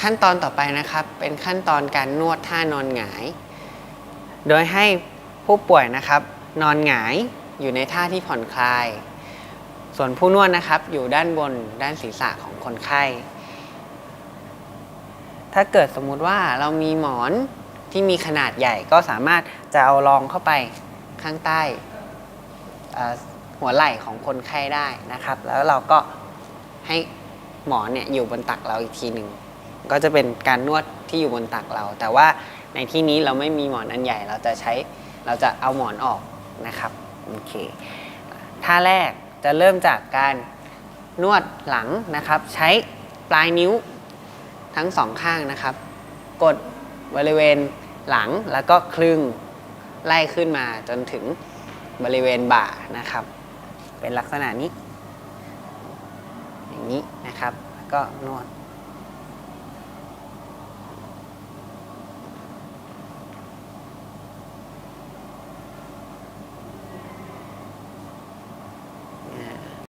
ขั้นตอนต่อไปนะครับ เป็นขั้นตอนการนวดท่านอนหงาย โดยให้ผู้ป่วยนะครับ นอนหงายอยู่ในท่าที่ผ่อนคลาย ส่วนผู้นวดนะครับ อยู่ด้านบนด้านศีรษะของคนไข้ ถ้าเกิดสมมุติว่าเรามีหมอนที่มีขนาดใหญ่ก็สามารถจะเอารองเข้าไปข้างใต้หัวไหล่ของคนไข้ได้นะครับ แล้วเราก็ให้หมอนเนี่ยอยู่บนตักเราอีกทีหนึ่ง ก็จะเป็นการนวดที่อยู่บนตักเรา แต่ว่าในที่นี้เราไม่มีหมอนอันใหญ่ เราจะใช้เราจะเอาหมอนออกนะครับโอเคท่าแรกจะเริ่มจากการนวดหลังนะครับ ใช้ปลายนิ้วทั้งสองข้างนะครับ กดบริเวณหลังแล้วก็คลึงไล่ขึ้นมาจนถึงบริเวณบ่านะครับ เป็นลักษณะนี้ อย่างนี้นะครับแล้วก็นวด